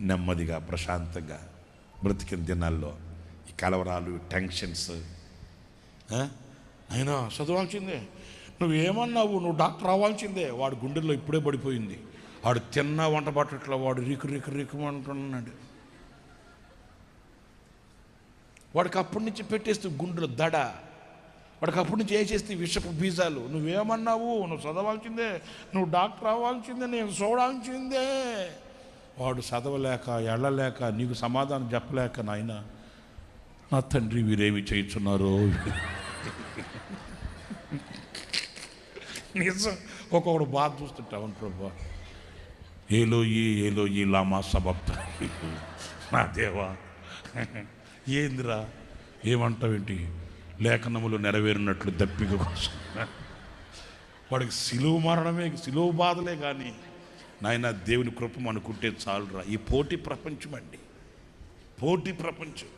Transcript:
నెమ్మదిగా ప్రశాంతంగా బ్రతికిన దినాల్లో ఈ కలవరాలు టెన్షన్స్ అయినా చదవాల్సిందే. నువ్వు ఏమన్నావు నువ్వు డాక్టర్ అవ్వాల్సిందే. వాడు గుండెల్లో ఇప్పుడే పడిపోయింది. వాడు తిన్న వంట పట్టట్లో వాడు రికు రీకు రీకు అంటున్నాడు. వాడికి అప్పటి నుంచి పెట్టేస్తే గుండెలు దడ. వాడికి అప్పటి నుంచి వేసేస్తే విషపు బీజాలు. నువ్వేమన్నావు? నువ్వు చదవాల్సిందే. నువ్వు డాక్టర్ అవ్వాల్సిందే. నేను చూడాల్సిందే. వాడు చదవలేక ఎళ్ళలేక నీకు సమాధానం చెప్పలేక నాయన నా తండ్రి వీరేమి చేయించున్నారో? నిజం. ఒక్కొక్కడు బాధ చూస్తుంటా అవును ప్రభా. ఏలోయి ఈ లామా సబప్త నా దేవా. ఏందిరా? ఏమంటావేంటి? లేఖనములు నెరవేరినట్లు దప్పిక కోసం. వాడికి సిలువు మరణమే సిలువు బాధలే కానీ నాయన దేవుని కృప అనుకుంటే చాలురా. ఈ పోటీ ప్రపంచం అండి పోటీ ప్రపంచం.